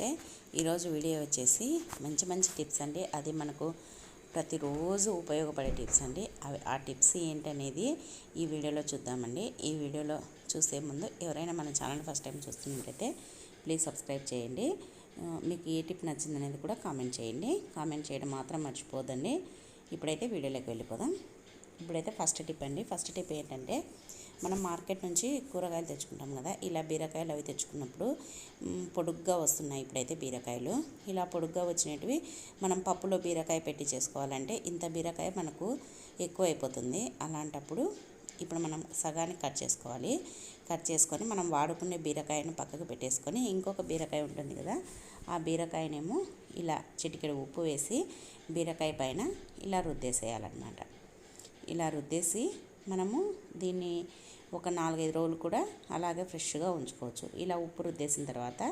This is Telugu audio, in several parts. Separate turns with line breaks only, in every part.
నమస్తే. ఈరోజు వీడియో వచ్చేసి మంచి మంచి టిప్స్ అండి. అది మనకు ప్రతిరోజు ఉపయోగపడే టిప్స్ అండి. అవి ఆ టిప్స్ ఏంటనేది ఈ వీడియోలో చూద్దామండి. ఈ వీడియోలో చూసే ముందు ఎవరైనా మన ఛానల్ ఫస్ట్ టైం చూస్తున్నట్టయితే ప్లీజ్ సబ్స్క్రైబ్ చేయండి. మీకు ఏ టిప్ నచ్చిందనేది కూడా కామెంట్ చేయండి. కామెంట్ చేయడం మాత్రం మర్చిపోదండి ఇప్పుడైతే వీడియోలోకి వెళ్ళిపోదాం. ఇప్పుడైతే ఫస్ట్ టిప్ అండి. ఫస్ట్ టిప్ ఏంటంటే మనం మార్కెట్ నుంచి కూరగాయలు తెచ్చుకుంటాం కదా. ఇలా బీరకాయలు అవి తెచ్చుకున్నప్పుడు పొడుగ్గా వస్తున్నాయి ఇప్పుడైతే బీరకాయలు. ఇలా పొడుగ్గా వచ్చినవి మనం పప్పులో బీరకాయ పెట్టి చేసుకోవాలంటే ఇంత బీరకాయ మనకు ఎక్కువ అయిపోతుంది అలాంటప్పుడు ఇప్పుడు మనం సగానికి కట్ చేసుకోవాలి. కట్ చేసుకొని మనం వాడుకునే బీరకాయను పక్కకు పెట్టేసుకొని ఇంకొక బీరకాయ ఉంటుంది కదా ఆ బీరకాయనేమో ఇలా చిటికెడు ఉప్పు వేసి బీరకాయ పైన ఇలా రుద్దేసేయాలన్నమాట. ఇలా రుద్దేసి మనము దీన్ని ఒక నాలుగైదు రోజులు కూడా అలాగే ఫ్రెష్గా ఉంచుకోవచ్చు. ఇలా ఉప్పు రుద్దేసిన తర్వాత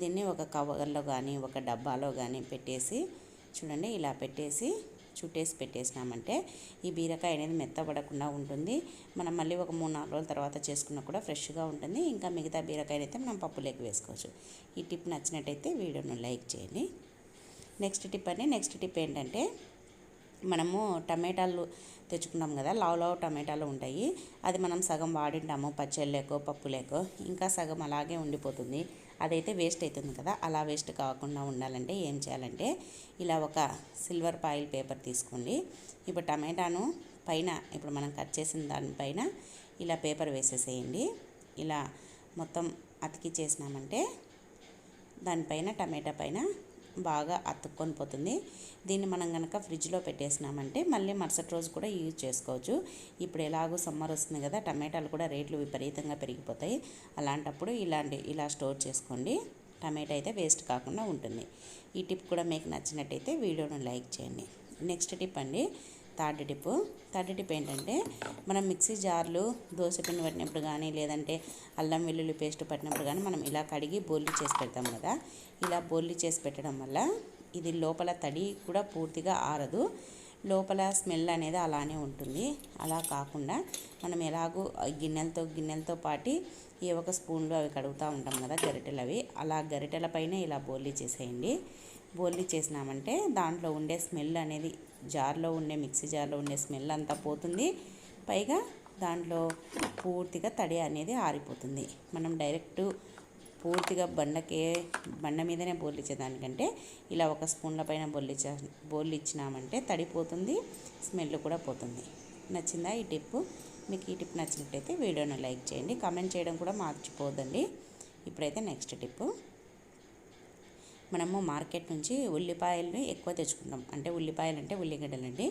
దీన్ని ఒక కవర్లో కానీ ఒక డబ్బాలో కానీ పెట్టేసి చూడండి ఇలా పెట్టేసి చుట్టేసి పెట్టేసినామంటే ఈ బీరకాయ అనేది మెత్తబడకుండా ఉంటుంది. మనం మళ్ళీ ఒక మూడు నాలుగు రోజుల తర్వాత చేసుకున్నా కూడా ఫ్రెష్గా ఉంటుంది. ఇంకా మిగతా బీరకాయనైతే అయితే మనం పప్పులోకి వేసుకోవచ్చు. ఈ టిప్ నచ్చినట్టయితే వీడియోను లైక్ చేయండి. నెక్స్ట్ టిప్ అండి. నెక్స్ట్ టిప్ ఏంటంటే మనము టమాటాలు తెచ్చుకున్నాం కదా లావు లావు టమాటాలు ఉంటాయి. అది మనం సగం వాడింటాము పచ్చళ్ళేకో పప్పులేకో ఇంకా సగం అలాగే ఉండిపోతుంది. అదైతే వేస్ట్ అవుతుంది కదా అలా వేస్ట్ కాకుండా ఉండాలంటే ఏం చేయాలంటే ఇలా ఒక సిల్వర్ పాయిల్ పేపర్ తీసుకోండి. ఇప్పుడు టమాటాను పైన ఇప్పుడు మనం కట్ చేసిన దానిపైన ఇలా పేపర్ వేసేసేయండి. ఇలా మొత్తం అతికి చేసినామంటే దానిపైన టమాటా పైన బాగా అతుక్కొని పోతుంది. దీన్ని మనం కనుక ఫ్రిడ్జ్లో పెట్టేసినామంటే మళ్ళీ మరుసటి రోజు కూడా యూజ్ చేసుకోవచ్చు. ఇప్పుడు ఎలాగో సమ్మర్ వస్తుంది కదా టమాటాలు కూడా రేట్లు విపరీతంగా పెరిగిపోతాయి. అలాంటప్పుడు ఇలాంటి ఇలా స్టోర్ చేసుకోండి. టమాటా అయితే వేస్ట్ కాకుండా ఉంటుంది. ఈ టిప్ కూడా మీకు నచ్చినట్టయితే వీడియోను లైక్ చేయండి. నెక్స్ట్ టిప్ అండి థర్డ్ టిప్ థర్డ్ టిప్ ఏంటంటే మనం మిక్సీ జార్లు దోశ పిండి పట్టినప్పుడు కానీ లేదంటే అల్లం వెల్లుల్లి పేస్ట్ పట్టినప్పుడు కానీ మనం ఇలా కడిగి బోల్లి చేసి పెడతాం కదా. ఇలా బోల్లి చేసి పెట్టడం వల్ల ఇది లోపల తడి కూడా పూర్తిగా ఆరదు. లోపల స్మెల్ అనేది అలానే ఉంటుంది. అలా కాకుండా మనం ఎలాగో గిన్నెలతో గిన్నెలతో పాటి ఏ ఒక స్పూన్లో అవి కడుగుతూ ఉంటాం కదా గరిటెలు అవి. అలా గరిటెల పైన ఇలా బోల్లి చేసేయండి. బోల్లి చేసినామంటే దాంట్లో ఉండే స్మెల్ అనేది జార్లో ఉండే మిక్సీ జార్లో ఉండే స్మెల్ అంతా పోతుంది. పైగా దాంట్లో పూర్తిగా తడి అనేది ఆరిపోతుంది. మనం డైరెక్ట్ పూర్తిగా బండకే బండ మీదనే బోర్లిచ్చేదానికంటే ఇలా ఒక స్పూన్ల పైన బొల్లిచ్చ బోర్లిచ్చినామంటే తడిపోతుంది స్మెల్ కూడా పోతుంది. నచ్చిందా ఈ టిప్? మీకు ఈ టిప్ నచ్చినట్టయితే వీడియోను లైక్ చేయండి కామెంట్ చేయడం కూడా మార్చిపోదండి. ఇప్పుడైతే నెక్స్ట్ టిప్పు. మనము మార్కెట్ నుంచి ఉల్లిపాయల్ని ఎక్కువ తెచ్చుకుంటాం. అంటే ఉల్లిపాయలు అంటే ఉల్లిగడ్డలు అండి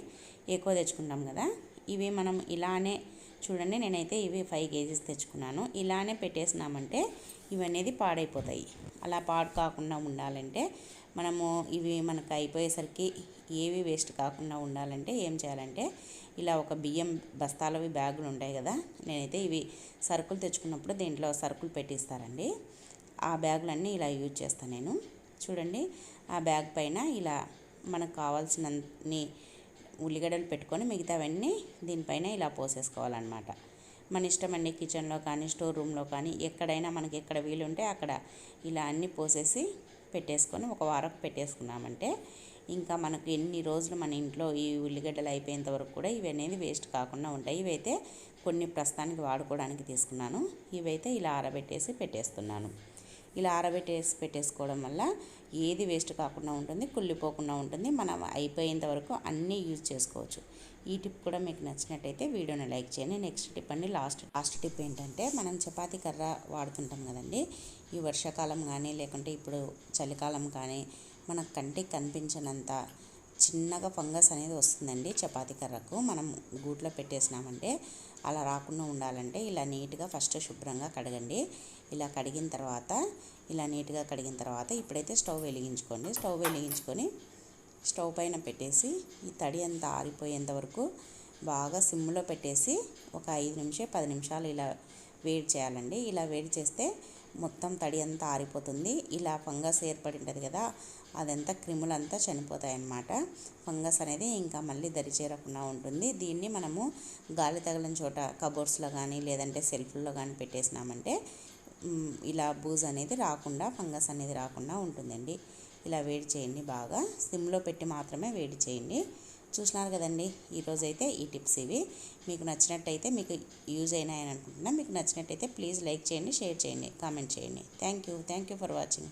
ఎక్కువ తెచ్చుకుంటాం కదా. ఇవి మనం ఇలానే చూడండి నేనైతే ఇవి ఫైవ్ కేజీస్ తెచ్చుకున్నాను. ఇలానే పెట్టేసినామంటే ఇవి అనేది పాడైపోతాయి. అలా పాడు కాకుండా ఉండాలంటే మనము ఇవి మనకు అయిపోయేసరికి ఏవి వేస్ట్ కాకుండా ఉండాలంటే ఏం చేయాలంటే ఇలా ఒక బియ్యం బస్తాలవి బ్యాగులు ఉంటాయి కదా నేనైతే ఇవి సరుకులు తెచ్చుకున్నప్పుడు దీంట్లో సరుకులు పెట్టిస్తారండి. ఆ బ్యాగులన్నీ ఇలా యూజ్ చేస్తాను నేను. చూడండి. ఆ బ్యాగ్ పైన ఇలా మనకు కావాల్సినన్ని ఉల్లిగడ్డలు పెట్టుకొని మిగతావన్నీ దీనిపైన ఇలా పోసేసుకోవాలన్నమాట. మన ఇష్టం అండి కిచెన్లో కానీ స్టోర్ రూమ్లో కానీ ఎక్కడైనా మనకి ఎక్కడ వీలుంటే అక్కడ ఇలా అన్నీ పోసేసి పెట్టేసుకొని ఒక వారం పెట్టేసుకున్నామంటే ఇంకా మనకు ఎన్ని రోజులు మన ఇంట్లో ఈ ఉల్లిగడ్డలు అయిపోయేంత వరకు కూడా ఇవి అనేది వేస్ట్ కాకుండా ఉంటాయి. ఇవైతే కొన్ని ప్రస్తుతానికి వాడుకోవడానికి తీసుకున్నాను. ఇవైతే ఇలా ఆరబెట్టేసి పెట్టేస్తున్నాను. ఇలా ఆరబెట్టేసి పెట్టేసుకోవడం వల్ల ఏది వేస్ట్ కాకుండా ఉంటుంది కుళ్ళిపోకుండా ఉంటుంది. మనం అయిపోయేంత వరకు అన్నీ యూజ్ చేసుకోవచ్చు. ఈ టిప్ కూడా మీకు నచ్చినట్టయితే వీడియోని లైక్ చేయండి. నెక్స్ట్ టిప్ అండి లాస్ట్ లాస్ట్ టిప్ ఏంటంటే మనం చపాతీ కర్ర వాడుతుంటాం కదండి. ఈ వర్షాకాలం కానీ లేకుంటే ఇప్పుడు చలికాలం కానీ మన కంటికి కనిపించినంత చిన్నగా ఫంగస్ అనేది వస్తుందండి చపాతీ కర్రకు. మనం గూట్లో పెట్టేసినామంటే అలా రాకుండా ఉండాలంటే ఇలా నీట్గా ఫస్ట్ శుభ్రంగా కడగండి. ఇలా కడిగిన తర్వాత ఇలా నీట్గా కడిగిన తర్వాత ఇప్పుడైతే స్టవ్ వెలిగించుకోండి. స్టవ్ వెలిగించుకొని స్టవ్ పైన పెట్టేసి ఈ తడి అంతా ఆరిపోయేంత వరకు బాగా సిమ్లో పెట్టేసి ఒక ఐదు నిమిషం పది నిమిషాలు ఇలా వేడి చేయాలండి. ఇలా వేడి చేస్తే మొత్తం తడి అంతా ఆరిపోతుంది. ఇలా ఫంగస్ ఏర్పడి ఉంటుంది కదా అదంతా క్రిములంతా చనిపోతాయి అన్నమాట ఫంగస్ అనేది ఇంకా మళ్ళీ దరి చేరకుండా ఉంటుంది. దీన్ని మనము గాలి తగలని చోట కబోర్డ్స్లో కానీ లేదంటే సెల్ఫ్లో కానీ పెట్టేసినామంటే ఇలా బూజ్ అనేది రాకుండా ఫంగస్ అనేది రాకుండా ఉంటుందండి. ఇలా వేడి చేయండి బాగా. సిమ్లో పెట్టి మాత్రమే వేడి చేయండి. చూసినారు కదండి. ఈరోజైతే ఈ టిప్స్ ఇవి. మీకు నచ్చినట్టయితే మీకు యూజ్ అయినాయని అనుకుంటున్నా. మీకు నచ్చినట్టయితే ప్లీజ్ లైక్ చేయండి షేర్ చేయండి కామెంట్ చేయండి. Thank you. Thank you for watching.